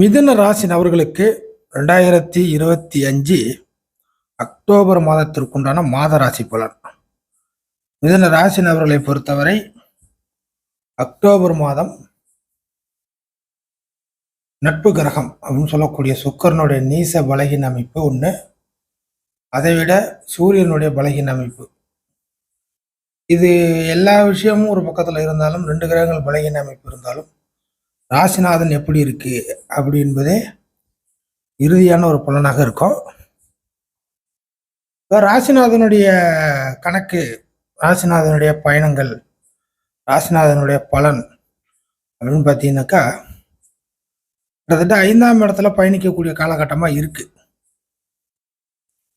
மிதுன ராசி நபர்களுக்கு ரெண்டாயிரத்தி இருபத்தி அஞ்சு அக்டோபர் மாதத்திற்குண்டான மாத ராசி பலன். மிதுன ராசி நபர்களை பொறுத்தவரை அக்டோபர் மாதம் நட்பு கிரகம் அப்படின்னு சொல்லக்கூடிய சுக்கரனுடைய நீச பலகின் அமைப்பு ஒன்று அதை விட சூரியனுடைய பலகின் அமைப்பு. இது எல்லா விஷயமும் ஒரு பக்கத்தில் இருந்தாலும் ரெண்டு கிரகங்கள் பலகின் அமைப்பு இருந்தாலும் ராசிநாதன் எப்படி இருக்கு அப்படி என்பதே இறுதியான ஒரு பலனாக இருக்கும். இப்போ ராசிநாதனுடைய கணக்கு ராசிநாதனுடைய பயணங்கள் ராசிநாதனுடைய பலன் அப்படின்னு பார்த்தீங்கன்னாக்கா கிட்டத்தட்ட ஐந்தாம் இடத்துல பயணிக்கக்கூடிய காலகட்டமாக இருக்கு.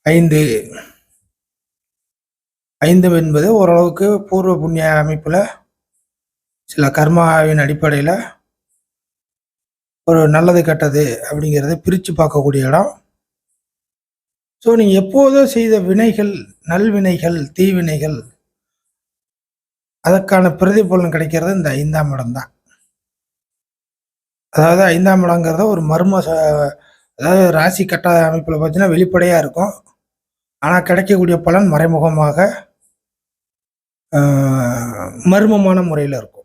ஐந்து ஐந்து என்பது ஓரளவுக்கு பூர்வ புண்ணிய அமைப்பில் சில கர்மாவின் அடிப்படையில் ஒரு நல்லது கெட்டது அப்படிங்கிறத பிரித்து பார்க்கக்கூடிய இடம். ஸோ நீங்கள் எப்போதோ செய்த வினைகள் நல்வினைகள் தீவினைகள் அதற்கான பிரதிபலன் கிடைக்கிறது இந்த ஐந்தாம் இடம் தான். அதாவது ஐந்தாம் இடங்கிறத ஒரு மர்ம அதாவது ராசி கட்ட அமைப்பில் பார்த்தீங்கன்னா வெளிப்படையாக இருக்கும். ஆனால் கிடைக்கக்கூடிய பலன் மறைமுகமாக மர்மமான முறையில் இருக்கும்.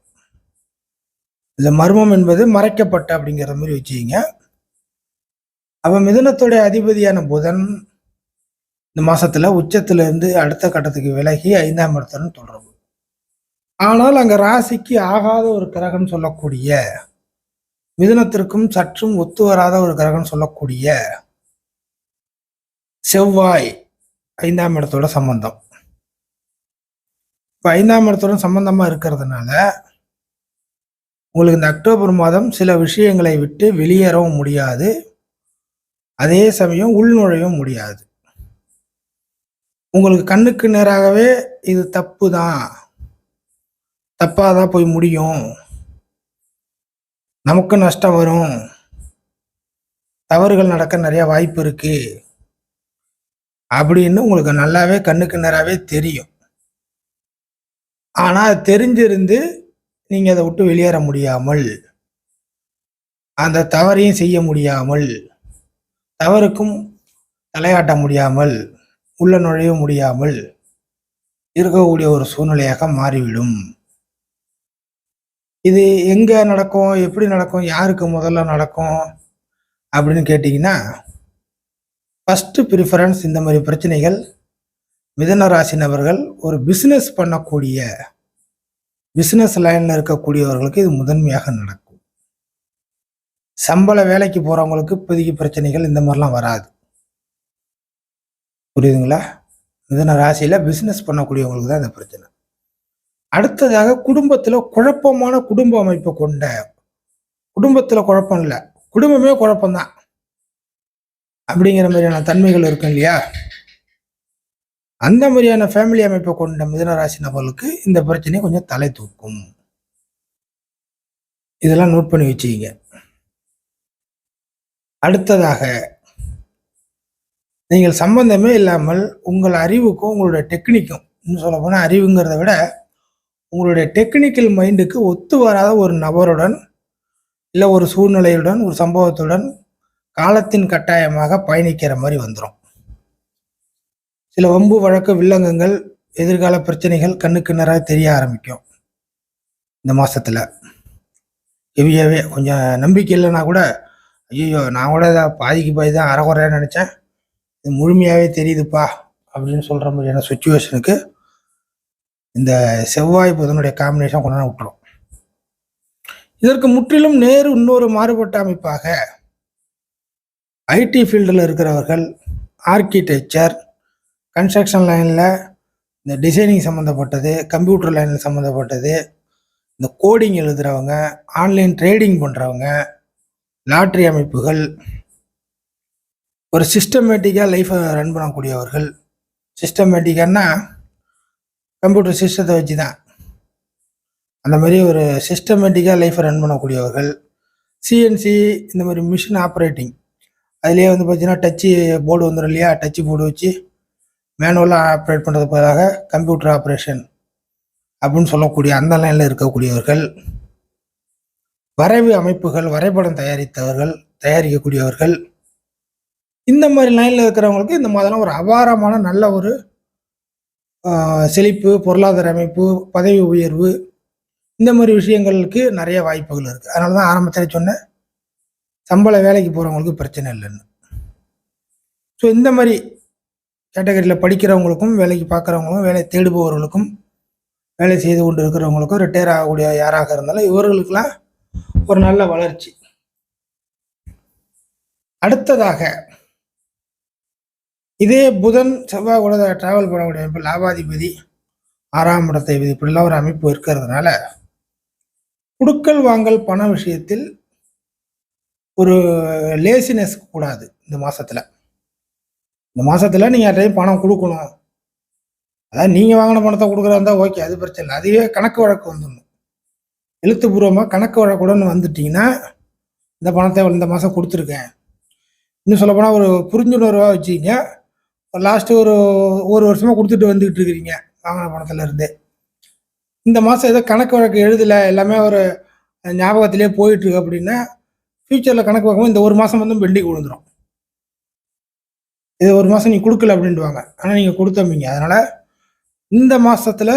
இந்த மர்மம் என்பது மறைக்கப்பட்ட அப்படிங்கிற மாதிரி வச்சுக்கிங்க. அப்போ மிதனத்துடைய அதிபதியான புதன் இந்த மாசத்துல உச்சத்துல இருந்து அடுத்த கட்டத்துக்கு விலகி ஐந்தாம் இடத்துடன் தொடர்பு. ஆனால் அங்க ராசிக்கு ஆகாத ஒரு கிரகம் சொல்லக்கூடிய மிதுனத்திற்கும் சற்றும் ஒத்து வராத ஒரு கிரகம் சொல்லக்கூடிய செவ்வாய் ஐந்தாம் இடத்தோட சம்பந்தம். இப்போ ஐந்தாம் இடத்தோட சம்பந்தமா இருக்கிறதுனால உங்களுக்கு இந்த அக்டோபர் மாதம் சில விஷயங்களை விட்டு வெளியேறவும் முடியாது. அதே சமயம் உள்நுழையவும் முடியாது. உங்களுக்கு கண்ணுக்கு நேராகவே இது தப்பு தான். தப்பாக தான் போய் முடியும். நமக்கு நஷ்டம் வரும். தவறுகள் நடக்க நிறைய வாய்ப்பு இருக்கு. அப்படின்னு உங்களுக்கு நல்லாவே கண்ணுக்கு நேராகவே தெரியும். ஆனால் அது தெரிஞ்சிருந்து நீங்கள் அதை விட்டு வெளியேற முடியாமல் அந்த தவறையும் செய்ய முடியாமல் தவறுக்கும் தலையாட்ட முடியாமல் உள்ள நுழைய முடியாமல் இருக்கக்கூடிய ஒரு சூழ்நிலையாக மாறிவிடும். இது எங்கே நடக்கும் எப்படி நடக்கும் யாருக்கு முதல்ல நடக்கும் அப்படின்னு கேட்டிங்கன்னா ஃபஸ்ட்டு ப்ரிஃபரன்ஸ் இந்த மாதிரி பிரச்சனைகள் மிதன ராசி நபர்கள் ஒரு பிஸ்னஸ் பண்ணக்கூடிய பிஸ்னஸ் லைனில் இருக்கக்கூடியவர்களுக்கு இது முதன்மையாக நடக்கும். சம்பள வேலைக்கு போகிறவங்களுக்கு இப்போதைக்கு பிரச்சனைகள் இந்த மாதிரிலாம் வராது. புரியுதுங்களா? மிதன ராசியில் பிஸ்னஸ் பண்ணக்கூடியவங்களுக்கு தான் இந்த பிரச்சனை. அடுத்ததாக குடும்பத்தில் குழப்பமான குடும்ப அமைப்பை கொண்ட குடும்பத்தில் குழப்பம் இல்லை. குடும்பமே குழப்பம்தான். அப்படிங்கிற மாதிரியான தன்மைகள் இருக்கும் இல்லையா? அந்த மாதிரியான ஃபேமிலி அமைப்பை கொண்ட மிதனராசி நபர்களுக்கு இந்த பிரச்சனை கொஞ்சம் தலை தூக்கும். இதெல்லாம் நோட் பண்ணி வச்சுக்கிங்க. அடுத்ததாக நீங்கள் சம்பந்தமே இல்லாமல் உங்கள் அறிவுக்கும் உங்களுடைய டெக்னிக்கும் இன்னும் சொல்ல போனால் அறிவுங்கிறத விட உங்களுடைய டெக்னிக்கல் மைண்டுக்கு ஒத்து வராத ஒரு நபருடன் இல்லை ஒரு சூழ்நிலையுடன் ஒரு சம்பவத்துடன் காலத்தின் கட்டாயமாக பயணிக்கிற மாதிரி வந்துடும் சில வம்பு வழக்கு வில்லங்கங்கள் எதிர்கால பிரச்சனைகள் கண்ணுக்கு நேராக தெரிய ஆரம்பிக்கும். இந்த மாதத்தில் ஹெவியாகவே கொஞ்சம் நம்பிக்கை இல்லைன்னா கூட ஐயோ நான் கூட இதை பாதிக்கு பாதி தான் அறகுறையாக நினச்சேன். இது முழுமையாகவே தெரியுதுப்பா அப்படின்னு சொல்கிற மாதிரியான சுச்சுவேஷனுக்கு இந்த செவ்வாய் புதனுடைய காம்பினேஷன் கொண்டாந்து விட்டுரும். இதற்கு முற்றிலும் நேரு இன்னொரு மாறுபட்ட அமைப்பாக ஐடி ஃபீல்டில் இருக்கிறவர்கள் ஆர்கிடெக்சர் கன்ஸ்ட்ரக்ஷன் லைனில் இந்த டிசைனிங் சம்மந்தப்பட்டது கம்ப்யூட்டர் லைனில் சம்மந்தப்பட்டது இந்த கோடிங் எழுதுகிறவங்க ஆன்லைன் ட்ரேடிங் பண்ணுறவங்க லாட்ரி அமைப்புகள் ஒரு சிஸ்டமேட்டிக்காக லைஃப்பை ரன் பண்ணக்கூடியவர்கள் சிஸ்டமேட்டிக்கானா கம்ப்யூட்டர் சிஸ்டத்தை வச்சு தான் அந்த மாதிரி ஒரு சிஸ்டமேட்டிக்காக லைஃப்பை ரன் பண்ணக்கூடியவர்கள் சிஎன்சி இந்த மாதிரி மிஷின் ஆப்ரேட்டிங் அதுலேயே வந்து பார்த்தீங்கன்னா டச்சு போர்டு வந்துடும் இல்லையா? டச்சு போர்டு வச்சு மேனுவலாக ஆப்ரேட் பண்ணுறது பதிலாக கம்ப்யூட்டர் ஆப்ரேஷன் அப்படின்னு சொல்லக்கூடிய அந்த லைனில் இருக்கக்கூடியவர்கள் வரைவு அமைப்புகள் வரைபடம் தயாரித்தவர்கள் தயாரிக்கக்கூடியவர்கள் இந்த மாதிரி லைனில் இருக்கிறவங்களுக்கு இந்த மாதிரிலாம் ஒரு அபாரமான நல்ல ஒரு செழிப்பு பொருளாதார அமைப்பு பதவி உயர்வு இந்த மாதிரி விஷயங்களுக்கு நிறைய வாய்ப்புகள் இருக்குது அதனால தான் ஆரம்பத்தில் சொன்னேன் சம்பள வேலைக்கு போகிறவங்களுக்கு பிரச்சனை இல்லைன்னு. ஸோ இந்த மாதிரி கேட்டகரியில் படிக்கிறவங்களுக்கும் வேலைக்கு பார்க்குறவங்களுக்கும் வேலை தேடுபவர்களுக்கும் வேலை செய்து கொண்டு இருக்கிறவங்களுக்கும் ரிட்டையர் ஆகக்கூடிய யாராக இருந்தாலும் இவர்களுக்கெல்லாம் ஒரு நல்ல வளர்ச்சி. அடுத்ததாக இதே புதன் செவ்வாய் கூட டிராவல் பண்ணக்கூடிய அமைப்பு லாபாதிபதி ஆறாம் இடத்தை இப்படிலாம் ஒரு அமைப்பு இருக்கிறதுனால குடுக்கல் வாங்கல் பண விஷயத்தில் ஒரு லேசினஸ் கூடாது இந்த மாதத்தில் இந்த மாசத்துல நீங்க யார்ட்டையும் பணம் கொடுக்கணும். அதாவது நீங்க வாங்கின பணத்தை கொடுக்குறா இருந்தால் ஓகே அது பிரச்சனை இல்லை. அதுவே கணக்கு வழக்கு வந்துடணும். எழுத்துப்பூர்வமாக கணக்கு வழக்குடன் வந்துட்டீங்கன்னா இந்த பணத்தை இந்த மாதம் கொடுத்துருக்கேன். இன்னும் சொல்லப்போனால் ஒரு புரிஞ்சுணர்வாக வச்சுக்கிங்க. லாஸ்ட்டு ஒரு ஒரு வருஷமாக கொடுத்துட்டு வந்துக்கிட்டு இருக்கிறீங்க வாங்கின பணத்துலேருந்து இந்த மாதம் ஏதோ கணக்கு வழக்கு எழுதலை எல்லாமே ஒரு ஞாபகத்திலே போயிட்டுருக்கு அப்படின்னா ஃப்யூச்சரில் கணக்கு பார்க்கும்போது இந்த ஒரு மாதம் வந்து பெண்டிங் விழுந்துடும் இது ஒரு மாதம் நீ கொடுக்கல அப்படின்டுவாங்க ஆனால் நீங்கள் கொடுத்தம்பிங்க அதனால் இந்த மாதத்தில்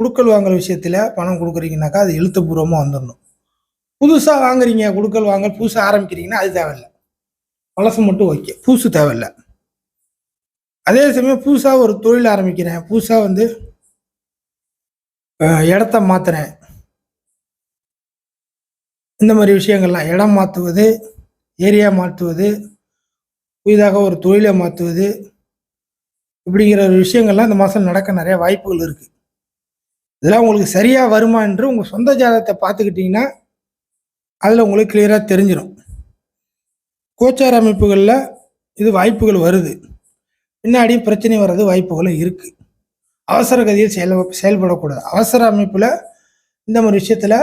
கொடுக்கல் வாங்கல் விஷயத்தில் பணம் கொடுக்குறீங்கனாக்கா அது எழுத்துப்பூர்வமாக வந்துடணும் புதுசாக வாங்குறீங்க கொடுக்கல் வாங்கல் புதுசாக ஆரம்பிக்கிறீங்கன்னா அது தேவையில்லை. பழசு மட்டும் ஓகே. புதுசு தேவையில்லை. அதே சமயம் புதுசாக ஒரு தொழில் ஆரம்பிக்கிறேன். புதுசாக வந்து இடத்த மாற்றுறேன் இந்த மாதிரி விஷயங்கள்லாம். இடம் மாற்றுவது ஏரியா மாற்றுவது புதிதாக ஒரு தொழிலை மாற்றுவது இப்படிங்கிற ஒரு விஷயங்கள்லாம் இந்த மாதம் நடக்க நிறைய வாய்ப்புகள் இருக்குது இதெல்லாம் உங்களுக்கு சரியாக வருமா என்று உங்கள் சொந்த ஜாதகத்தை பார்த்துக்கிட்டிங்கன்னா அதில் உங்களுக்கு கிளியராக தெரிஞ்சிடும் கோச்சார அமைப்புகளில் இது வாய்ப்புகள் வருது. பின்னாடி பிரச்சனை வர்றது வாய்ப்புகளும் இருக்குது அவசர கதியில் செயல் செயல்படக்கூடாது. அவசர அமைப்பில் இந்த மாதிரி விஷயத்தில்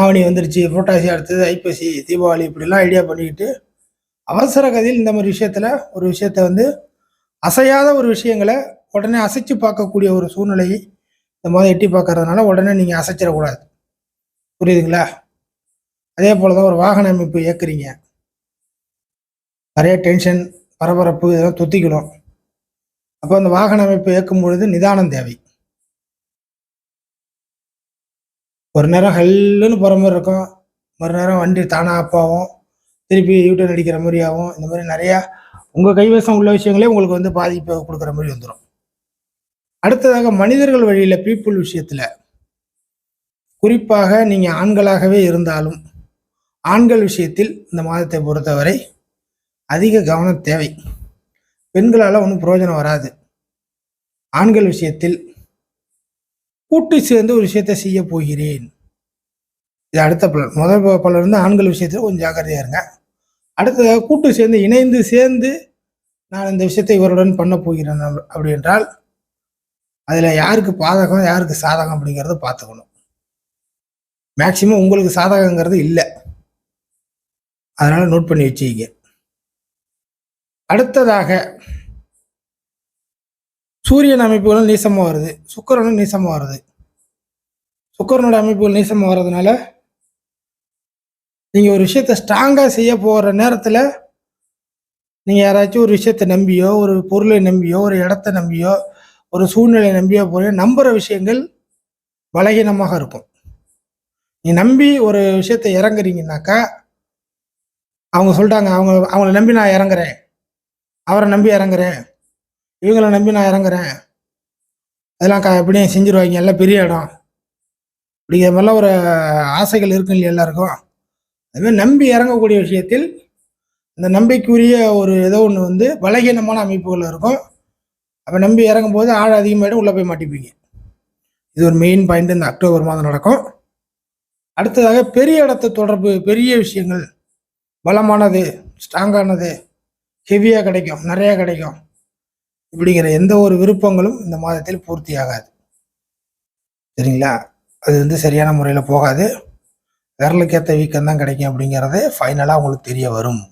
ஆவணி வந்துருச்சு புரட்டாசி அடுத்தது ஐப்பசி தீபாவளி இப்படிலாம் ஐடியா பண்ணிக்கிட்டு அவசர கதியில் இந்த மாதிரி விஷயத்தில் ஒரு விஷயத்த வந்து அசையாத ஒரு விஷயங்களை உடனே அசைச்சு பார்க்கக்கூடிய ஒரு சூழ்நிலையை இந்த மாதிரி எட்டி பார்க்கறதுனால உடனே நீங்கள் அசைச்சிடக்கூடாது. புரியுதுங்களா? அதே போல தான் ஒரு வாகன அமைப்பு இயக்குறீங்க. நிறைய டென்ஷன் பரபரப்பு இதெல்லாம் தொத்திக்கணும். அப்போ அந்த வாகன அமைப்பு இயக்கும் பொழுது நிதானம் தேவை. ஒரு நேரம் ஹல்லுன்னு போகிற மாதிரி இருக்கும். ஒரு நேரம் வண்டி தானாக அப்பாவும் திருப்பி யூட்டன் அடிக்கிற மாதிரி ஆகும். இந்த மாதிரி நிறையா உங்கள் கைவசம் உள்ள விஷயங்களே உங்களுக்கு வந்து பாதிப்பை கொடுக்குற மாதிரி வந்துடும் அடுத்ததாக மனிதர்கள் வழியில் பீப்புள் விஷயத்தில் குறிப்பாக நீங்கள் ஆண்களாகவே இருந்தாலும் ஆண்கள் விஷயத்தில் இந்த மாதத்தை பொறுத்தவரை அதிக கவனம் தேவை. பெண்களால் ஒன்றும் பிரயோஜனம் வராது. ஆண்கள் விஷயத்தில் கூட்டு சேர்ந்து ஒரு விஷயத்தை செய்ய போகிறேன். இது அடுத்த பலன். முதல் ப- பலன் வந்து ஆண்கள் விஷயத்தில் கொஞ்சம் ஜாக்கிரதையாக இருங்க. அடுத்ததாக கூட்டு சேர்ந்து இணைந்து சேர்ந்து நான் இந்த விஷயத்தை இவருடன் பண்ண போகிறேன் அப்படி என்றால் அதில் யாருக்கு பாதகம் யாருக்கு சாதகம் அப்படிங்கிறத பார்த்துக்கணும். மேக்சிமம் உங்களுக்கு சாதகங்கிறது இல்லை. அதனால் நோட் பண்ணி வச்சுக்கிங்க. அடுத்ததாக சூரியன் அமைப்புகளும் நீசமாக வருது சுக்கிரனும் நீசமாக வருது. சுக்கரனோட அமைப்புகள் நீசமாக வர்றதுனால நீங்கள் ஒரு விஷயத்தை ஸ்ட்ராங்காக செய்ய போகிற நேரத்தில் நீங்கள் யாராச்சும் ஒரு விஷயத்தை நம்பியோ ஒரு பொருளை நம்பியோ ஒரு இடத்த நம்பியோ ஒரு சூழ்நிலையை நம்பியோ போய் நம்புகிற விஷயங்கள் பலகீனமாக இருக்கும். நீ நம்பி ஒரு விஷயத்தை இறங்குறீங்கனாக்கா அவங்க சொல்லிட்டாங்க அவங்க அவங்கள நம்பி நான் இறங்குறேன். அவரை நம்பி இறங்குறேன். இவங்கள நம்பி நான் இறங்குறேன். அதெல்லாம் க எப்படியும் செஞ்சிருவாங்க. எல்லாம் பெரிய இடம். அப்படிங்கிற மாதிரிலாம் ஒரு ஆசைகள் இருக்கும் இல்லையா எல்லாருக்கும்? அதுமாதிரி நம்பி இறங்கக்கூடிய விஷயத்தில் இந்த நம்பிக்குரிய ஒரு ஏதோ ஒன்று வந்து பலகீனமான அமைப்புகள் இருக்கும். அப்போ நம்பி இறங்கும்போது ஆழ அதிகமாகிடும் உள்ளே போய் மாட்டிப்பீங்க. இது ஒரு மெயின் பாயிண்ட் இந்த அக்டோபர் மாதம் நடக்கும். அடுத்ததாக பெரிய இடத்து தொடர்பு பெரிய விஷயங்கள். பலமானது ஸ்ட்ராங்கானது ஹெவியாக கிடைக்கும் நிறையா கிடைக்கும். இப்படிங்கிற எந்த ஒரு விருப்பங்களும் இந்த மாதத்தில் பூர்த்தி ஆகாது சரிங்களா? அது வந்து சரியான முறையில் போகாது. விரலுக்கேற்ற வீக்கம் தான் கிடைக்கும் அப்படிங்கிறது ஃபைனலாக உங்களுக்கு தெரிய வரும்.